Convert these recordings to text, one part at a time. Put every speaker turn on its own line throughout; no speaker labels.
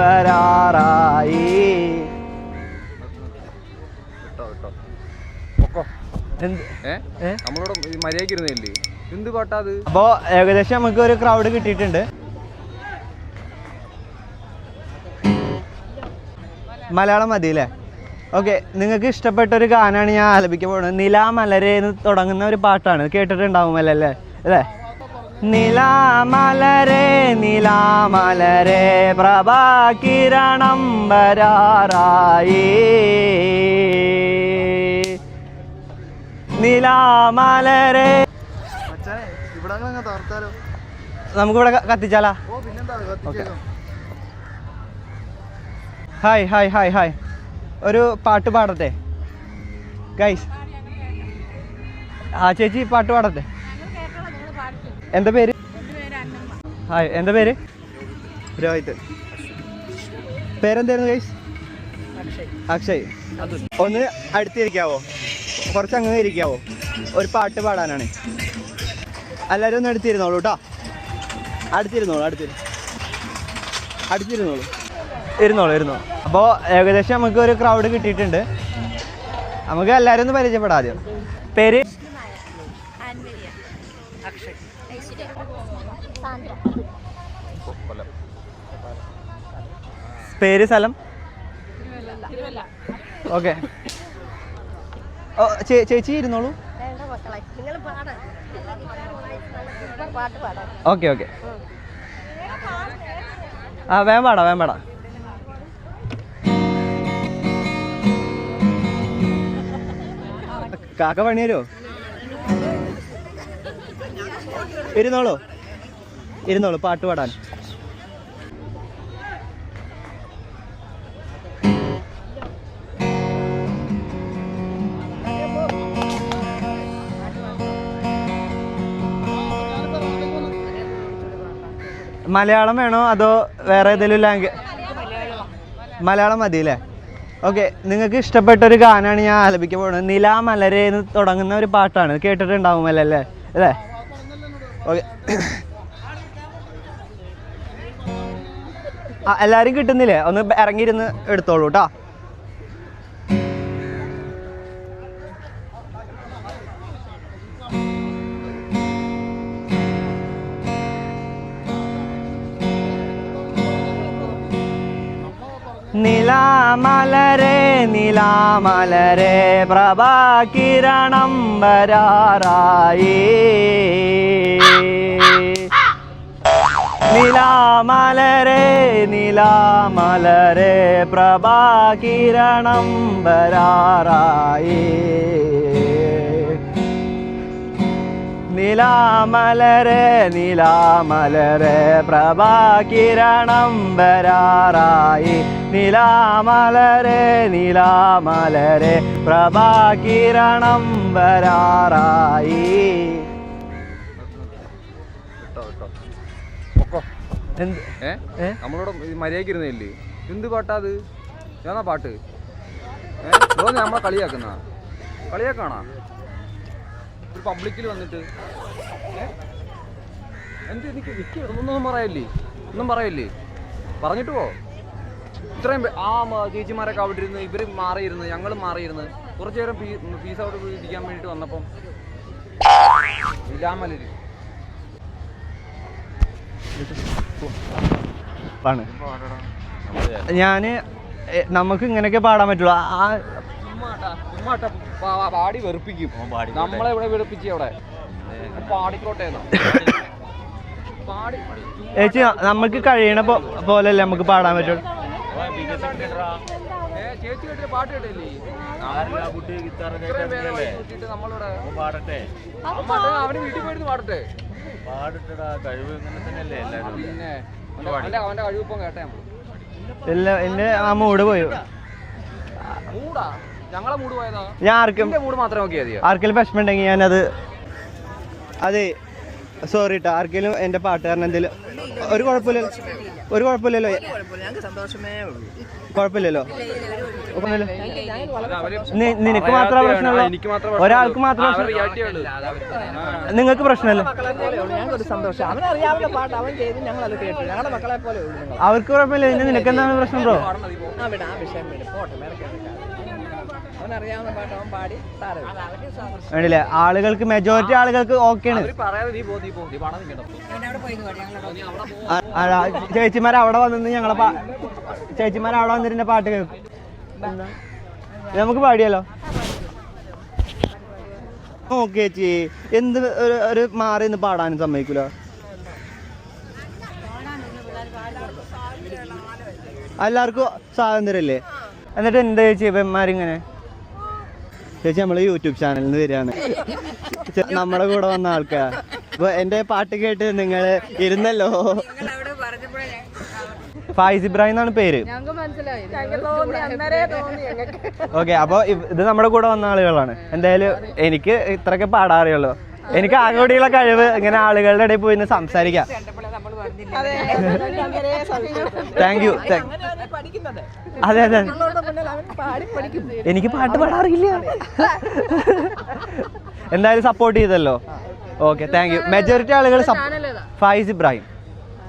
വരാറായി. എന്ത്? അപ്പോ ഏകദേശം നമുക്ക് ഒരു ക്രൗഡ് കിട്ടിയിട്ടുണ്ട്. മലയാളം മതി അല്ലേ ഓക്കെ നിങ്ങൾക്ക് ഇഷ്ടപ്പെട്ട ഒരു ഗാനാണ് ഞാൻ ആലപിക്കാൻ പോകുന്നത് നിലാമലരെ എന്ന് തുടങ്ങുന്ന ഒരു പാട്ടാണ്. കേട്ടിട്ടുണ്ടാവുമല്ലോ അല്ലേ? അല്ലേ? നിലാമലരെ നിലാമലരെ പ്രഭാകിരണം വരാറായി. നിലാമലരെ. നമുക്കിവിടെ കത്തിച്ചാലാ? Hi hi hi hi. ഒരു പാട്ട് പാടട്ടെ? ഗൈസ്. ആ ചേച്ചി പാട്ട് പാടട്ടെ? എന്താ പേര്? ഹായ് എന്താ പേര്? രോഹിത്. പേരെന്തായിരുന്നു ഗൈസ് അക്ഷയ്. ഒന്ന് അടുത്തിരിക്കാവോ? കുറച്ച് അങ്ങനെ ഇരിക്കാവോ? ഒരു പാട്ട് പാടാനാണ്. എല്ലാവരും ഒന്ന് അടുത്തിരുന്നോളൂ കേട്ടോ അടുത്തിരുന്നോളൂ അടുത്തിരു അടുത്തിരുന്നോളൂ. ഇരുന്നോളൂ ഇരുന്നോളൂ. അപ്പോൾ ഏകദേശം നമുക്ക് ഒരു ക്രൗഡ് കിട്ടിയിട്ടുണ്ട്. നമുക്ക് എല്ലാവരും ഒന്ന് പരിചയപ്പെടാം ആദ്യം. പേര്? പേര് സ്ഥലം? ഓക്കെ. ചേച്ചി ഇരുന്നോളൂ. Okay okay. ആ വേം പാടാ വേം പാടാ. കാക്ക പണി ഇരുന്നോളൂ. ഇരുന്നോളൂ പാട്ട് പാടാൻ. മലയാളം വേണോ? അതോ വേറെ ഏതെങ്കിലും ലാംഗ്വേജ് മലയാളം മതി അല്ലേ ഓക്കെ നിങ്ങൾക്ക് ഇഷ്ടപ്പെട്ട ഒരു ഗാനാണ് ഞാൻ ആലപിക്കാൻ പോകുന്നത് നിലാമലരെ എന്ന് തുടങ്ങുന്ന ഒരു പാട്ടാണ്. കേട്ടിട്ടുണ്ടാവുമല്ലോ അല്ലേ അല്ലേ? ഓക്കെ. എല്ലാവരും കിട്ടുന്നില്ലേ? ഒന്ന് ഇറങ്ങിയിരുന്ന് എടുത്തോളൂ കേട്ടോ നിലാമലരെ നിലാമലരെ പ്രഭാകിരണം വരാറായി. നിലാമലരെ നിലാമലരെ പ്രഭാകിരണം വരാറായി. നിലാമലരെ നിലാമലരെ പ്രഭാകിരണം വരാറായി. നിലാമലരെ നിലാമലരെ പ്രഭാകിരണം വരാറായി?
നമ്മളോട് മര്യാദയ്ക്ക് ഇരുന്നില്ലേ? എന്ത് പാട്ടാ അത്? ഏതാ പാട്ട്? നമ്മളെ കളിയാക്കുന്ന കളിയാക്കാണാ ഒരു പബ്ലിക്കിൽ വന്നിട്ട്? എന്ത് എനിക്ക് എനിക്ക് ഒന്നും പറയല്ലേ? ഒന്നും പറയല്ലേ? പറഞ്ഞിട്ട് പോ. ഇത്രയും ആ ചേച്ചിമാരൊക്കെ അവിടെ ഇരുന്ന് ഇവർ മാറിയിരുന്ന് ഞങ്ങൾ മാറിയിരുന്ന്. കുറച്ചു നേരം ഫീസ് അവിടെ ഇരിക്കാൻ വേണ്ടിയിട്ട് വന്നപ്പം ഇല്ലാമലര്
ഞാൻ ഞാൻ നമുക്ക് ഇങ്ങനെയൊക്കെ പാടാൻ പറ്റുള്ളൂ. ആ
പാടി വെറുപ്പിക്കും. നമ്മളെ ഇവിടെ വെറുപ്പിച്ച് അവിടെ. പാടിക്കോട്ടെ
ചേച്ചി നമുക്ക് കഴിയണ പോലല്ലേ പോലെയല്ലേ നമുക്ക് പാടാൻ പറ്റുള്ളൂ
ചേച്ചി പാട്ട് കേട്ടില്ലേ?
പാടട്ടെ.
അവന് വീട്ടിൽ പോയിരുന്നു പാടട്ടെ.
പാടട്ടടാ കഴിവ് ഇങ്ങനെ തന്നെയല്ലേ എല്ലാരും
പിന്നെ അവന്റെ- അവന്റെ അവന്റെ കഴിവിപ്പം കേട്ടെ നമ്മൾ.
ഇല്ല എന്റെ ആ മൂട് പോയി.
മൂടാ
ഞാൻ ആർക്കും ആർക്കെങ്കിലും വിഷമം ഉണ്ടെങ്കിൽ ഞാനത് അതെ സോറി കേട്ടോ ആർക്കെങ്കിലും എന്റെ പാട്ടുകാരൻ എന്തെങ്കിലും ഒരു കുഴപ്പമില്ലല്ലോ. ഒരു കുഴപ്പമില്ലല്ലോ.
ഞങ്ങൾക്ക് സന്തോഷമേ ഉള്ളൂ
കുഴപ്പമില്ലല്ലോ നിനക്ക് മാത്രമേ പ്രശ്നമുള്ളൂ ഒരാൾക്ക് മാത്രമേ നിങ്ങൾക്ക് പ്രശ്നമല്ല? അവർക്ക് കുഴപ്പമില്ല. ഇതിന് നിനക്ക് എന്താണ് പ്രശ്നം ബ്രോ? വേണ്ടില്ലേ? ആളുകൾക്ക് മെജോറിറ്റി ആളുകൾക്ക് ഓക്കെയാണ്
ആണ്. പറയാതെ നീ പോ നീ പോ നീ പാടാൻ നിൽക്കണം
ചേച്ചിമാർ അവിടെ വന്നിട്ട് ഞങ്ങളെ ചേച്ചിമാർ അവിടെ വന്നിട്ട് പാട്ട് കേൾക്കും. നമുക്ക് പാടിയല്ലോ ഓക്കെ ചേച്ചി എന്ത് ഒരു മാറി നിന്ന് പാടാനും സമ്മതിക്കൂല? എല്ലാവർക്കും സ്വാതന്ത്ര്യമല്ലേ എന്നിട്ട് എന്താ ചേച്ചി ഇവന്മാരിങ്ങനെ ചേച്ചി നമ്മൾ യൂട്യൂബ് ചാനലിൽ നിന്ന് വരികയാണ് നമ്മുടെ കൂടെ വന്ന ആൾക്കാർ അപ്പൊ എന്റെ പാട്ട് കേട്ട് നിങ്ങൾ ഇരുന്നല്ലോ. ഫായിസ് ഇബ്രാഹിം എന്നാണ് പേര്? ഓക്കെ അപ്പൊ ഇത് നമ്മുടെ കൂടെ വന്ന ആളുകളാണ്. എന്തായാലും എനിക്ക് ഇത്രയൊക്കെ പാടാൻ അറിയുള്ളൂ. എനിക്ക് ആകോടിയുള്ള കൂടിയുള്ള കഴിവ് ഇങ്ങനെ ആളുകളുടെ ഇടയിൽ പോയി സംസാരിക്കാം. താങ്ക് യു
പഠിക്കുന്നത്.
അതെ അതെ.
ഞങ്ങളുടെ മുന്നിൽ അവൻ പാടി പഠിക്കും.
എനിക്ക് പാട്ട് പാടാറില്ല എന്തായാലും സപ്പോർട്ട് ചെയ്തല്ലോ. ഓക്കെ താങ്ക് യു മെജോറിറ്റി ആളുകൾ ഫൈസ് ഇബ്രാഹിം.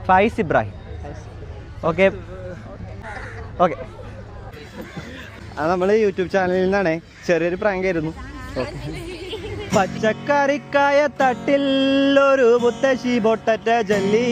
ഫൈസ് ഇബ്രാഹിം. ഓക്കെ ഓക്കെ അത് നമ്മൾ യൂട്യൂബ് ചാനലിൽ നിന്നാണ്. ചെറിയൊരു പ്രാങ്കായിരുന്നു പച്ചക്കറിക്കായ തട്ടിൽ ഒരു മുത്തശ്ശി പൊട്ടറ്റ ജല്ലി.